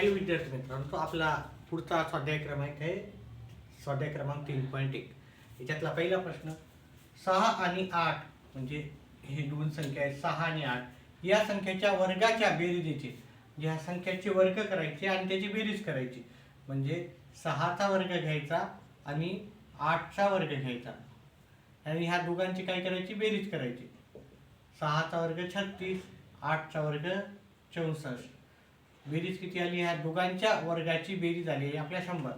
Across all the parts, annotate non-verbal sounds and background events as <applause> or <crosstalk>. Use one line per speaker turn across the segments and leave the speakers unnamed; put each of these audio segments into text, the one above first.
Hello विद्यार्थी मित्रांनो तो आपला पुढचा स्वाध्याय क्रमांक आहे स्वाध्याय क्रमांक तीन पॉईंट एक. याच्यातला पहिला प्रश्न सहा आणि आठ म्हणजे हे दोन संख्या आहेत सहा आणि आठ या संख्येच्या वर्गाच्या बेरीजेचे या संख्याचे वर्ग करायचे आणि त्याची बेरीज करायची. म्हणजे सहाचा वर्ग घ्यायचा आणि आठचा वर्ग घ्यायचा. आणि ह्या दोघांची काय करायची? बेरीज करायची. सहाचा वर्ग छत्तीस आठचा वर्ग चौसष्ट. बेरीज किती आली ह्या दोघांच्या वर्गाची बेरीज आली आहे आपल्या शंभर.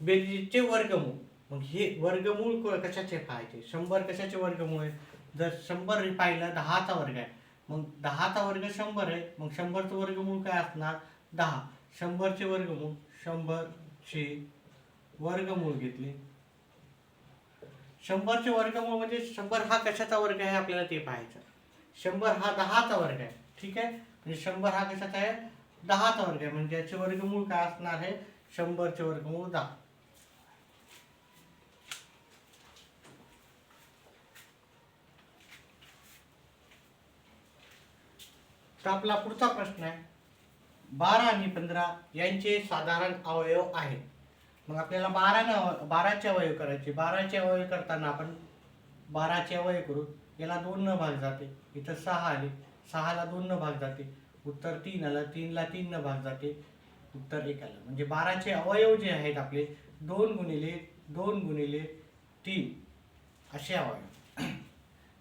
बेरीजचे वर्गमूळ. मग हे वर्गमूळ क- कशाचे पाहायचे? शंभर कशाचे वर्गमूळ आहे? जर शंभर पाहिलं दहाचा वर्ग आहे. मग दहाचा वर्ग शंभर आहे. मग शंभरचं वर्गमूळ काय असणार? दहा. शंभरचे वर्गमूळ शंभरचे वर्गमूळ घेतले. शंभरचे वर्गमूळ म्हणजे शंभर हा कशाचा वर्ग आहे? आपल्याला ते पाहायचं. शंभर हा दहाचा वर्ग आहे. ठीक आहे? म्हणजे शंभर हा कशाचा आहे? दहाचा वर्ग आहे. म्हणजे याचे वर्गमूळ काय असणार आहे? शंभरचे वर्गमूळ दहा. तर आपला पुढचा प्रश्न आहे. बारा आणि पंधरा यांचे साधारण अवयव आहेत. मग आपल्याला बारा बाराचे अवयव करायचे. बाराचे अवयव करताना आपण बाराचे अवयव करू. याला दोन न भाग जाते. इथं सहा आले. सहाला दोन न भाग जाते. उत्तर तीन आलं तीनला तीन न भाग जाते. उत्तर एक आलं. म्हणजे बाराचे अवयव जे आहेत आपले दोन गुणिले दोन गुणिले तीन. असे अवयव.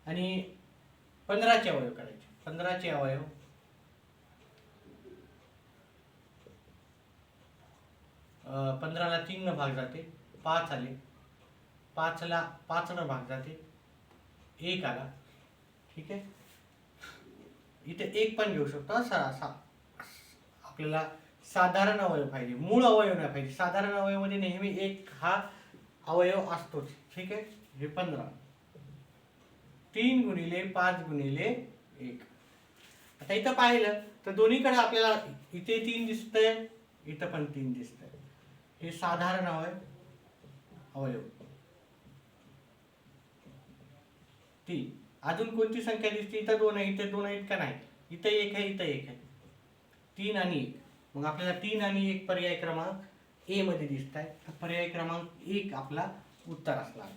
आणि पंधराचे अवयव करायचे पंधराचे अवयव. पंधराला तीन न भाग जाते. पाच आले. पाचला पाच न भाग जाते. एक आला. ठीक आहे? इथे एक पण घेऊ शकतो. सा सा आपल्याला साधारण अवयव पाहिजे. मूळ अवयव नाही पाहिजे. साधारण अवयवमध्ये नेहमी एक हा अवयव असतोच. ठीक आहे? हे पंधरा. तीन गुणिले पाच गुणिले एक. आता इथं पाहिलं तर दोन्हीकडे आपल्याला इथे तीन दिसतंय इथं पण तीन दिसतंय. हे साधारण अवयव अवयव. तीन. अजून कोणती संख्या दिसते? इथं दोन आहे इथे दोन आहेत का नाही? इथं एक आहे इथं एक आहे. तीन आणि एक. मग आपल्याला तीन आणि एक पर्याय क्रमांक ए मध्ये दिसत आहे तर पर्याय क्रमांक एक आपला उत्तर असणार.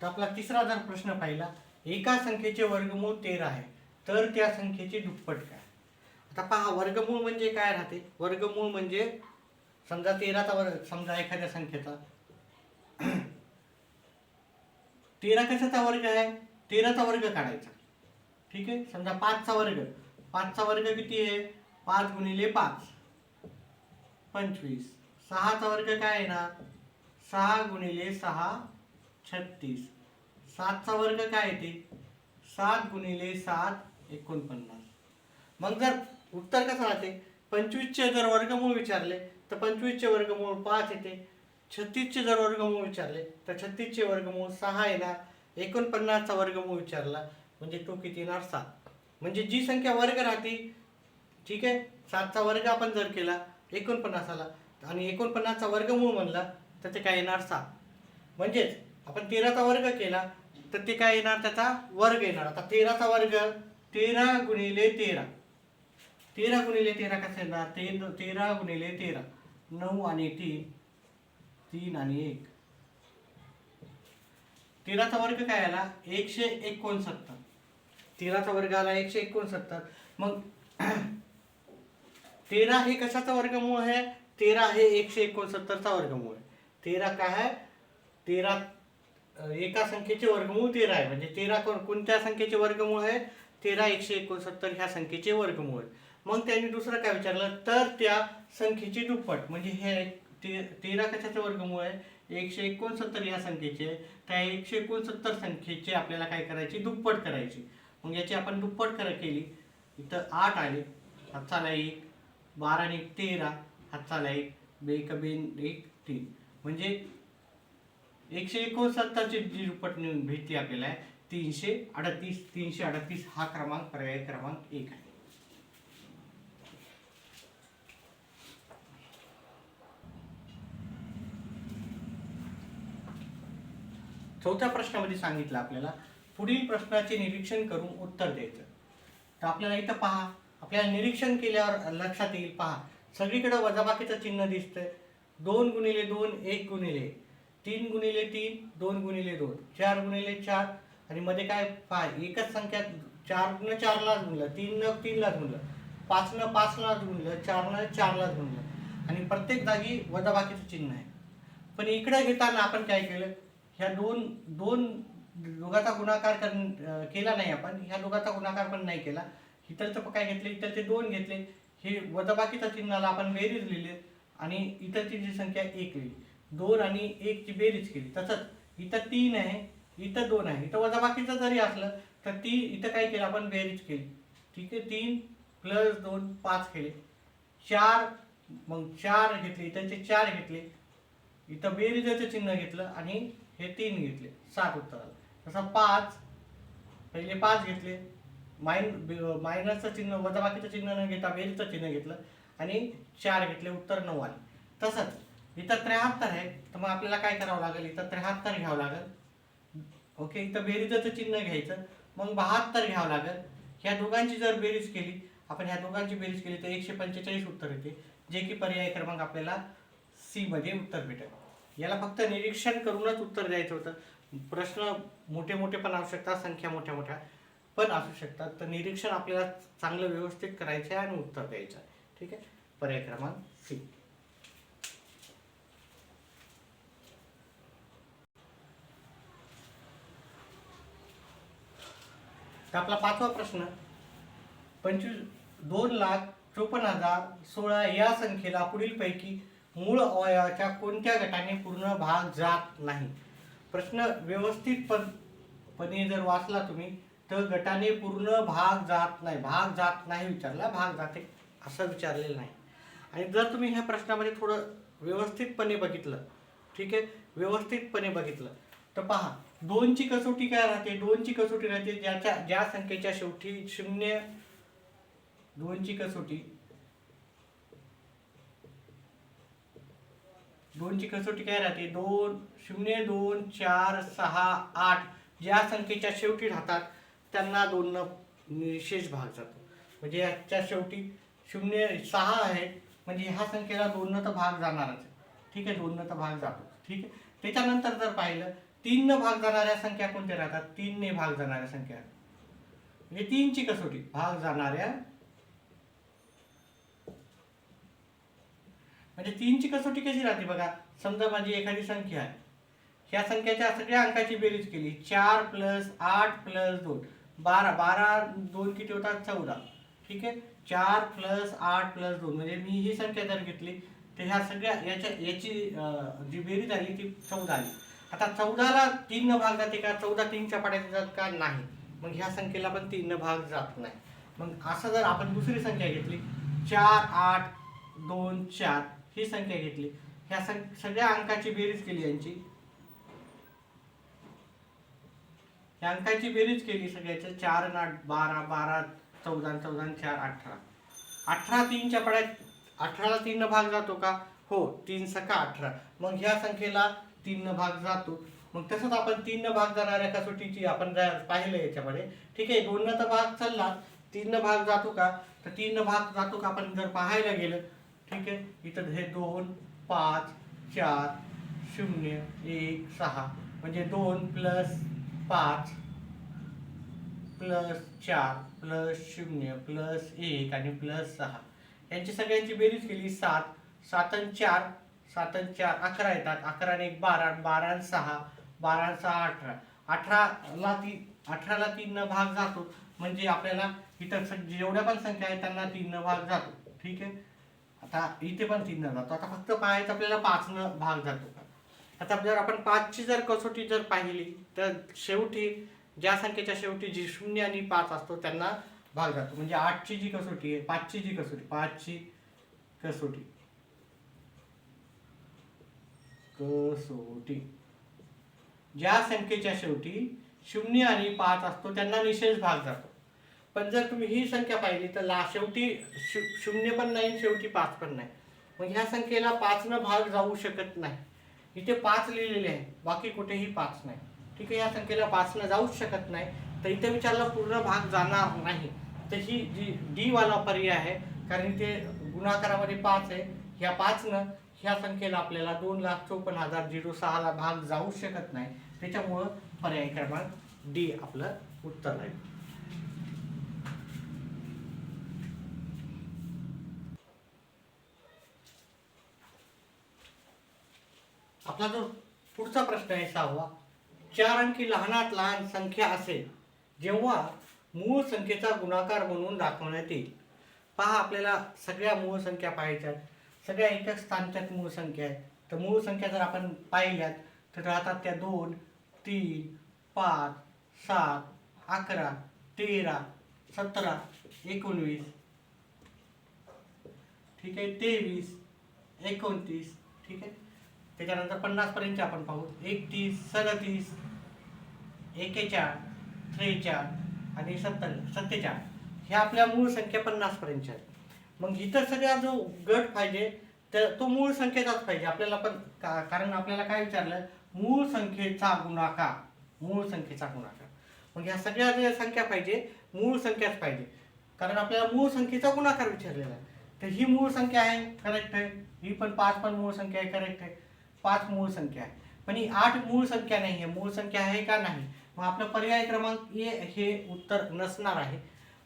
तर आपला तिसरा जर प्रश्न पाहिला एका संख्येचे वर्गमूळ तेरा आहे. तर त्या संख्येची दुप्पट काय? आता पहा वर्गमूळ म्हणजे काय राहते? वर्गमूळ म्हणजे समजा तेराचा वर्ग समजा एखाद्या संख्येचा. तेरा कशाचा वर्ग आहे? तेराचा वर्ग काढायचा. ठीक आहे? समजा पाचचा वर्ग. पाचचा वर्ग किती आहे? पाच गुणिले पाच. पंचवीस. सहाचा वर्ग काय आहे ना? सहा गुणिले सहा छत्तीस. सातचा वर्ग काय येते सात गुणिले सात एकोणपन्नास. मग जर उत्तर कसं राहते? पंचवीसचे जर वर्गमूळ विचारले तर पंचवीसचे वर्गमूळ पाच येते. छत्तीसचे जर वर्गमूळ विचारले तर छत्तीसचे वर्गमूळ सहा येणार. एकोणपन्नासचा वर्गमूळ विचारला म्हणजे तो किती येणार? सात. म्हणजे जी संख्या वर्ग राहते ठीक आहे? सातचा वर्ग आपण जर केला एकोणपन्नास आला आणि एकोणपन्नासचा वर्गमूळ म्हणला तर ते काय येणार? सात. म्हणजेच आपण तेराचा वर्ग केला तर ते काय येणार? त्याचा वर्ग येणार. आता तेराचा वर्ग तेरा गुणिले तेरा. तेरा गुणिले तेरा कसं येणार? ते तेरा गुणिले तेरा. नऊ आणि तीन तीन आणि एक. तेराचा वर्ग काय आला? एकशे एकोणसत्तर. तेराचा वर्ग आला एकशे एकोणसत्तर. मग <clears throat> तेरा हे कशाचा वर्गमूळ आहे? तेरा हे एकशे एकोणसत्तरचा वर्गमूळ आहे. तेरा काय आहे? तेरा एका संख्येचे वर्गमूळ तेरा आहे. म्हणजे तेरा कोण- कोणत्या संख्येचे वर्गमूळ आहे? तेरा एकशे एकोणसत्तर ह्या संख्येचे वर्गमूळ. मग त्यांनी दुसरं काय विचारलं? तर त्या संख्येची दुप्पट म्हणजे हे ते तेरा कशाचे वर्गमूळ आहे? एकशे एकोणसत्तर या संख्येचे. त्या एकशे एकोणसत्तर संख्येचे आपल्याला काय करायची? दुप्पट करायची. मग याची आपण दुप्पट कर केली. इथं आठ आले. हातचाला एक बारा आणि एक तेरा. हातचाला एक बेक बेन एक तीन. म्हणजे एकशे एकोणसत्तरची जी दुप्पट निघून भेटते आपल्याला आहे तीनशे अडतीस तीनशे अडतीस हा क्रमांक पर्याय क्रमांक एक आहे. चौथ्या प्रश्नामध्ये सांगितलं आपल्याला पुढील प्रश्नाचे निरीक्षण करून उत्तर द्यायचं. तर आपल्याला इथं पहा आपल्याला निरीक्षण केल्यावर लक्षात येईल पहा सगळीकडे वजाबाकीचं चिन्ह दिसतंय. दोन गुणिले दोन एक गुणिले तीन गुणिले तीन दोन गुणिले दोन चार गुणिले चार आणि मध्ये काय पहा एकच संख्या चार न चारलाच गुणलं तीन न तीनलाच गुणलं पाच न पाचलाच गुणलं चार न चारलाच गुणलं. आणि प्रत्येक जागी वजाबाकीचं चिन्ह आहे. पण इकडे घेताना आपण काय केलं ह्या दोन दोन दोघाचा गुणाकार कर केला नाही आपण ह्या दोघाचा गुणाकार पण नाही केला. इतरचं काय घेतले इतरचे दोन घेतले हे वजाबाकीच्या चिन्हाला आपण बेरीज लिहिली आणि इतरची जी संख्या एक लिहिली. दोन आणि एकची बेरीज केली. तसंच इथं तीन आहे इथं दोन आहे. इथं वजाबाकीचं जरी असलं तर ती इथं काय केलं आपण बेरीज केली. ठीक आहे? तीन प्लस दोन पाच केले. चार मग चार घेतले. इथंचे चार घेतले इथं बेरीजाचं चिन्ह घेतलं आणि हे तीन घेतले. सात उत्तर आलं तसं पाच पहिले पाच घेतले. मायन मायनसचं चिन्ह वजाबाकीचं चिन्ह न घेता बेरीजचं चिन्ह घेतलं आणि चार घेतले उत्तर नऊ आले. तसंच इथं त्र्याहत्तर आहे. तर मग आपल्याला काय करावं लागेल? इथं त्र्याहत्तर घ्यावं लागेल. ओके? इथं बेरीजचं चिन्ह घ्यायचं. मग बहात्तर घ्यावं लागेल. ह्या दोघांची जर बेरीज केली आपण ह्या दोघांची बेरीज केली तर एकशे पंचेचाळीस उत्तर येते. जे की पर्याय क्रमांक आपल्याला सी मध्ये उत्तर भेटेल. याला फक्त निरीक्षण करूनच उत्तर द्यायचं होतं. प्रश्न मोठे मोठे पण असू शकतात संख्या मोठ्या मोठ्या पण असू शकतात. तर निरीक्षण आपल्याला चांगलं व्यवस्थित करायचं आहे आणि उत्तर द्यायचं आहे. ठीक आहे? पर्याय क्रमांक सी तर आपला पाचवा प्रश्न. पंचवीस दोन लाख चोपन्न हजार सोळा या संख्येला पुढीलपैकी मूळ अवयवाच्या कोणत्या गटाने पूर्ण भाग जात नाही? प्रश्न व्यवस्थित पण पणे जर वाचला तुम्ही तर गटाने पूर्ण भाग जात नाही. भाग जात नाही विचारला भाग जाते असं विचारलेलं नाही. आणि जर तुम्ही ह्या प्रश्नामध्ये थोडं व्यवस्थितपणे बघितलं ठीक आहे? व्यवस्थितपणे बघितलं तर पहा दोनची कसोटी काय राहते? दोनची कसोटी राहते ज्याच्या ज्या संख्येच्या शेवटी शून्य दोनची कसोटी. दोनची कसोटी काय राहते? दोन शून्य दोन चार सहा आठ. ज्या संख्येच्या शेवटी राहतात त्यांना दोन निशेष भाग जातो. म्हणजे याच्या शेवटी शून्य सहा आहे. म्हणजे ह्या संख्येला दोन तर भाग जाणारच ठीक आहे? दोन तर भाग जातो. ठीक आहे? त्याच्यानंतर जर पाहिलं तीन न भाग जाणाऱ्या संख्या कोणत्या राहतात? तीनने भाग जाणाऱ्या संख्या. म्हणजे तीनची कसोटी. भाग जाणाऱ्या म्हणजे तीनची कसोटी कशी राहते बघा? समजा माझी एखादी संख्या आहे. ह्या संख्याच्या सगळ्या अंकाची बेरीज केली. चार प्लस आठ प्लस दोन. बारा. बारा दोन किती होतात? चौदा. ठीक आहे? चार प्लस आठ प्लस दोन. म्हणजे मी ही संख्या जर घेतली तर ह्या सगळ्या याच्या याची जी बेरीज आली ती चौदा आली. आता चौदाला तीन न भाग जाते का? चौदा तीनच्या पाड्यात जात का? नाही. मग ह्या संख्येला पण तीन न भाग जात नाही. मग असं जर आपण दुसरी संख्या घेतली चार आठ दोन चार ही संख्या घेतली. ह्या सं सगळ्या अंकाची बेरीज केली यांची. ह्या अंकाची बेरीज केली सगळ्याच्या चार आणि आठ बारा बारा चौदा आणि चौदा चार अठरा. अठरा तीनच्या पाड्यात अठराला तीन भाग जातो का? हो तीन सका अठरा. मग ह्या संख्येला तीन भाग जातो. मग तसंच आपण तीन भाग जाणाऱ्या कसोटीची आपण पाहिलं याच्यामध्ये. ठीक आहे दोन तर भाग चालला. तीन भाग जातो का? तर तीन भाग जातो का आपण जर पाहायला गेलं ठीक आहे इथं हे दोन पाच चार शून्य एक सहा. म्हणजे दोन प्लस पाच प्लस चार प्लस शून्य प्लस एक आणि प्लस सहा. यांची सगळ्यांची बेरीज केली सात. सात आणि चार सात आणि चार अकरा येतात. अकरा आणि एक बारा बारा आणि सहा बारा आणि सहा अठरा. अठराला ती अठराला तीन भाग जातो. म्हणजे आपल्याला इतर जेवढ्या पण संख्या आहेत त्यांना तीन भाग जातो. ठीक आहे? आता इथे पण तीन जातो आता फक्त पाहायचं आपल्याला पाच भाग जातो. का आता जर आपण पाचची जर कसोटी जर पाहिली तर शेवटी ज्या संख्येच्या शेवटी जी शून्य आणि पाच असतो त्यांना भाग जातो. म्हणजे आठची जी कसोटी आहे पाचची जी कसोटी पाचची कसोटी. कसोटी. ज्या संख्येच्या शेवटी शून्य आणि पाच असतो त्यांना निशेष भाग जातो. पण जर तुम्ही ही संख्या पाहिली तर ला शेवटी शून्य पण नाही शेवटी पाच पण नाही. मग ह्या संख्येला पाचनं भाग जाऊ शकत नाही. इथे पाच लिहिलेले आहे बाकी कुठेही पाच नाही. ठीक आहे या संख्येला पाचनं जाऊच शकत नाही तर इथे विचारला पूर्ण भाग जाणार नाही. तर ही जी डी वाला पर्याय आहे कारण ते गुणाकारामध्ये पाच आहे ह्या पाचनं ह्या संख्येला आपल्याला दोन लाख चोपन्न हजार झिरो सहाला भाग जाऊ शकत नाही. त्याच्यामुळं पर्याय क्रमांक डी आपलं उत्तर राहील आपला जो पुढचा प्रश्न आहे सहावा चार अंकी लहानात लहान संख्या असेल जेव्हा मूळ संख्येचा गुणाकार म्हणून दाखवण्यात येईल. पहा आपल्याला सगळ्या मूळ संख्या पाहायच्या सगळ्या एकच स्थानच्याच मूळ संख्या आहेत तर मूळ संख्या जर आपण पाहिल्यात तर राहतात त्या दोन तीन पाच सात अकरा तेरा सतरा एकोणवीस ठीक आहे तेवीस एकोणतीस ठीक आहे. त्याच्यानंतर पन्नासपर्यंत आपण पाहू. एकतीस सदतीस एकेचाळ त्रेचाळ आणि सत्तर सत्तेचाळ ह्या आपल्या मूळ संख्या पन्नासपर्यंतच्या आहेत. मग इतर सगळा जो गट पाहिजे तर तो मूळ संख्येचाच पाहिजे. आपल्याला पण का- कारण आपल्याला काय विचारलं? मूळ संख्येचा गुणाकार. मूळ संख्येचा गुणाकार. मग ह्या सगळ्या ज्या संख्या पाहिजे मूळ संख्याच पाहिजे. कारण आपल्याला मूळ संख्येचा गुणाकार विचारलेला आहे. तर ही मूळ संख्या आहे करेक्ट आहे. ही पण पाच पण मूळ संख्या आहे करेक्ट आहे. पाच मूळ संख्या आहे. पण ही आठ मूळ संख्या नाही आहे. मूळ संख्या आहे का नाही? मग आपलं पर्याय क्रमांक ए हे उत्तर नसणार आहे.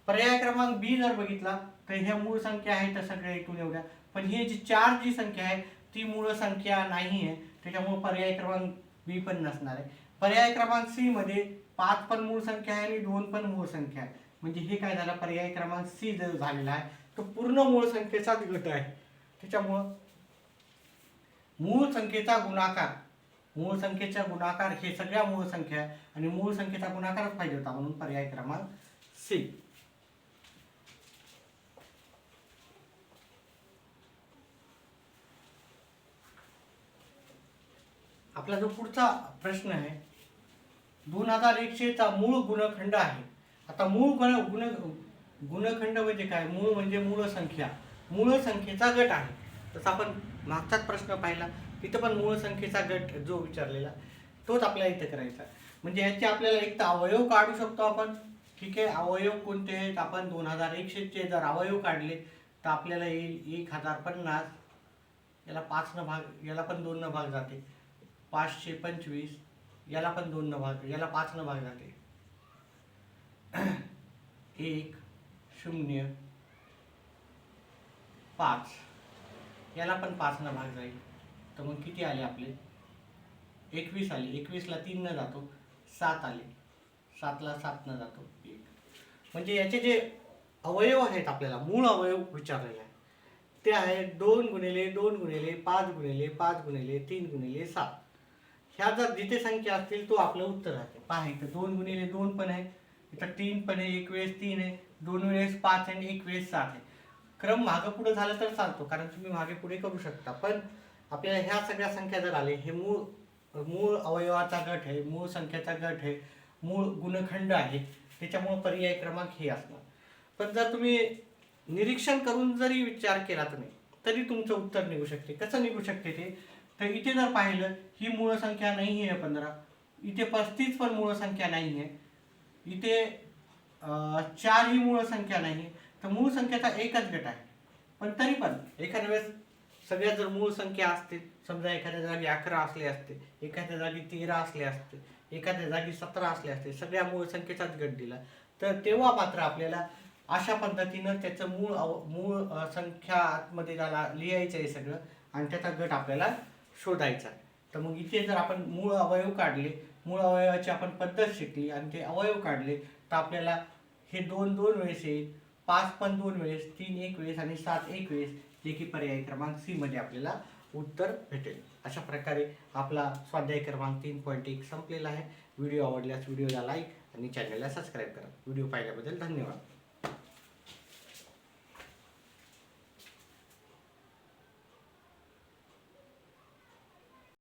पर्याय क्रमांक बी जर बघितला तर ह्या मूळ संख्या आहे त्या सगळ्या एकूण एवढ्या. पण ही जी चार जी संख्या आहे ती मूळ संख्या नाही आहे. त्याच्यामुळे पर्याय क्रमांक बी पण नसणार आहे. पर्याय क्रमांक सी मध्ये पाच पण मूळ संख्या आहे आणि दोन पण मूळ संख्या आहे. म्हणजे हे काय झालं? पर्याय क्रमांक सी जर झालेला आहे तो पूर्ण मूळ संख्येचाच गट आहे. त्याच्यामुळं मूळ संख्येचा गुणाकार मूळ संख्येचा गुणाकार हे सगळ्या मूळ संख्या आहे. आणि मूळ संख्येचा गुणाकारच पाहिजे होता म्हणून पर्याय क्रमांक सी. आपला जो पुढचा प्रश्न आहे दोन हजार एकशेचा मूळ गुणखंड आहे. आता मूळ गुण गुण गुणखंड म्हणजे काय? मूळ म्हणजे मूळ संख्या. मूळ संख्येचा गट आहे. तसं आपण मागचाच प्रश्न पाहिला. तिथं पण मूळ संख्येचा गट जो विचारलेला तोच आपल्याला इथं करायचा म्हणजे याचे आपल्याला एक तर अवयव काढू शकतो आपण. ठीक आहे अवयव कोणते आहेत? आपण दोन हजार एकशेचे जर अवयव काढले तर आपल्याला येईल एक हजार पन्नास. याला पाच न भाग याला पण दोन न भाग जाते. पाचशे पंचवीस याला पण दोन न भाग याला पाच न भाग जाते. <clears throat> एक शून्य पाच. याला पण पाच न भाग जाईल. तर मग किती आले आपले? एकवीस आले. एकवीसला तीन न जातो सात आले. सातला सात न जातो. एक. म्हणजे याचे जे अवयव आहेत आपल्याला मूळ अवयव विचारलेले आहे ते आहेत दोन गुणिले दोन गुणिले पाच गुणिले पाच गुणिले तीन गुणिले सात. ह्या जर जिथे संख्या असतील तो आपलं उत्तर आहे पहा इथं दोन गुणिले दोन पण आहे इथं तीन पण आहे एक वेळेस तीन आहे दोन वेळेस पाच आहे आणि एक वेळेस सात आहे. क्रम मागं पुढे झालं तर चालतो कारण तुम्ही मागे पुढे करू शकता. पण आपल्याला ह्या सगळ्या संख्या जर आले हे मूळ मूळ अवयवाचा गट आहे मूळ संख्येचा गट आहे मूळ गुणखंड आहे त्याच्यामुळे पर्याय क्रमांक हे असणार. पण जर तुम्ही निरीक्षण करून जरी विचार केला तुम्ही तरी तुमचं उत्तर निघू शकते. कसं निघू शकते ते? तर इथे जर पाहिलं ही मूळ संख्या नाही आहे पंधरा. इथे पस्तीस पण मूळ संख्या नाही आहे. इथे चार ही मूळ संख्या नाही तर मूळ संख्येचा एकच गट आहे. पण तरी पण एखाद्या वेळेस सगळ्या जर मूळ संख्या असतील समजा एखाद्या जागी अकरा असले असते एखाद्या जागी तेरा असले असते एखाद्या जागी सतरा असले असते सगळ्या मूळ संख्येचाच गट दिला. तर तेव्हा मात्र आपल्याला अशा पद्धतीनं त्याचं मूळ अव मूळ संख्या आतमध्ये त्याला लिहायचं आहे सगळं आणि त्याचा गट आपल्याला शोधायचा. तर मग इथे जर आपण मूळ अवयव काढले मूळ अवयवाची आपण पद्धत शिकली आणि ते अवयव काढले तर आपल्याला हे दोन दोन वेळेस येईल. पाच पण दोन वेळेस तीन एक वेळेस आणि सात एक वेळेस जे की पर्याय क्रमांक सी मध्ये आपल्याला उत्तर भेटेल. अशा प्रकारे आपला स्वाध्याय क्रमांक तीन पॉईंट एक संपलेला आहे. व्हिडिओ आवडल्यास व्हिडिओला लाईक आणि चॅनलला सबस्क्राईब करा. व्हिडिओ पाहिल्याबद्दल धन्यवाद.